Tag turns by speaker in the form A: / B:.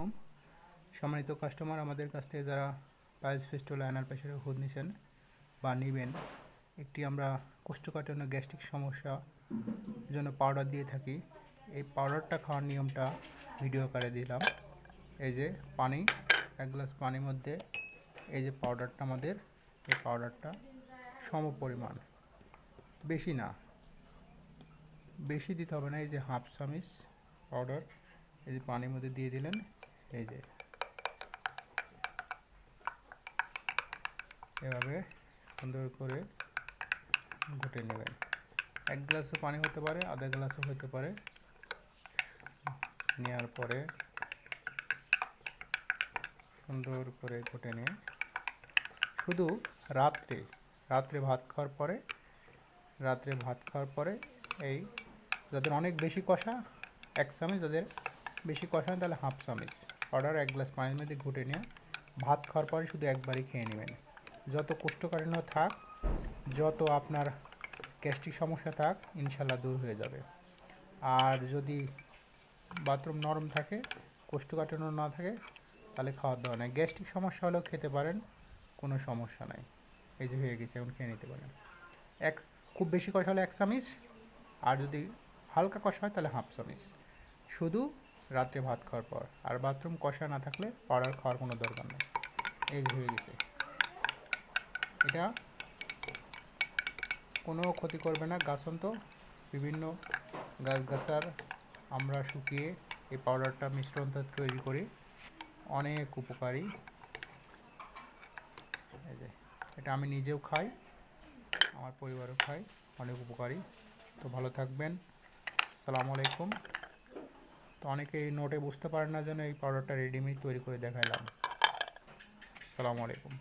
A: আলাইকুম। সম্মানিত কাস্টমার আমাদের কাছ থেকে যারা পাইলস ফেস্টোল আয়নার প্রেশারের ওষুধ নিছেন বা নেবেন, একটি আমরা কোষ্ঠকাঠিন্য গ্যাস্ট্রিক সমস্যা জন্য পাউডার দিয়ে থাকি। এই পাউডারটা খাওয়ার নিয়মটা ভিডিও করে দিলাম। এই যে পানি, এক গ্লাস পানির মধ্যে এই যে পাউডারটা আমাদের, এই পাউডারটা সম পরিমাণ। বেশি না। বেশি দিতে হবে না, এই যে হাফ চামিচ পাউডার এই যে পানির মধ্যে দিয়ে দিলেন। এই যে। এভাবে সুন্দর করে ঘুটে নেবেন। এক গ্লাসও পানি হতে পারে, আধা গ্লাসও হতে পারে। নেওয়ার পরে সুন্দর করে ঘুটে নিয়ে শুধু রাত্রে রাত্রে ভাত খাওয়ার পরে, রাত্রে ভাত খাওয়ার পরে এই যাদের অনেক বেশি কষা, এক চামচ, যাদের বেশি কষা তাহলে হাফ চামচ। অর্ডার এক গ্লাস পানির মধ্যে ঘুটে নিয়ে ভাত খাওয়ার পরে শুধু একবারই খেয়ে নেবেন। যত কোষ্ঠকাঠিন্য থাক, যত আপনার গ্যাস্ট্রিক সমস্যা থাক, ইনশাল্লাহ দূর হয়ে যাবে। আর যদি বাথরুম নরম থাকে, কোষ্ঠকাঠিন্য না থাকে, তাহলে খাওয়ার দাওয়া নেই। গ্যাস্ট্রিক সমস্যা হলেও খেতে পারেন, কোনো সমস্যা নাই। এই যে হয়ে গেছে, এখন খেয়ে নিতে পারেন। এক, খুব বেশি কষা হলে এক চামিচ, আর যদি হালকা কষা হয় তাহলে হাফ চামিচ। শুধু রাত্রে ভাত খাওয়ার পর। আর বাথরুম কষা না থাকলে পাউডার খাওয়ার কোনো দরকার নেই। এই হয়ে গেছে। এটা কোনো ক্ষতি করবে না। গাছন্ত বিভিন্ন গাছগাছার আমরা শুকিয়ে এই পাউডারটা মিশ্রণটা তৈরি করি। অনেক উপকারী। এই যে, এটা আমি নিজেও খাই, আমার পরিবারও খাই অনেক উপকারী। তো ভালো থাকবেন। সালামু আলাইকুম। তো অনেকে এই নোটে বুঝতে পারে না যেন এই পাউডারটা রেডিমেড তৈরি করে দেখাইলাম আসসালামু আলাইকুম।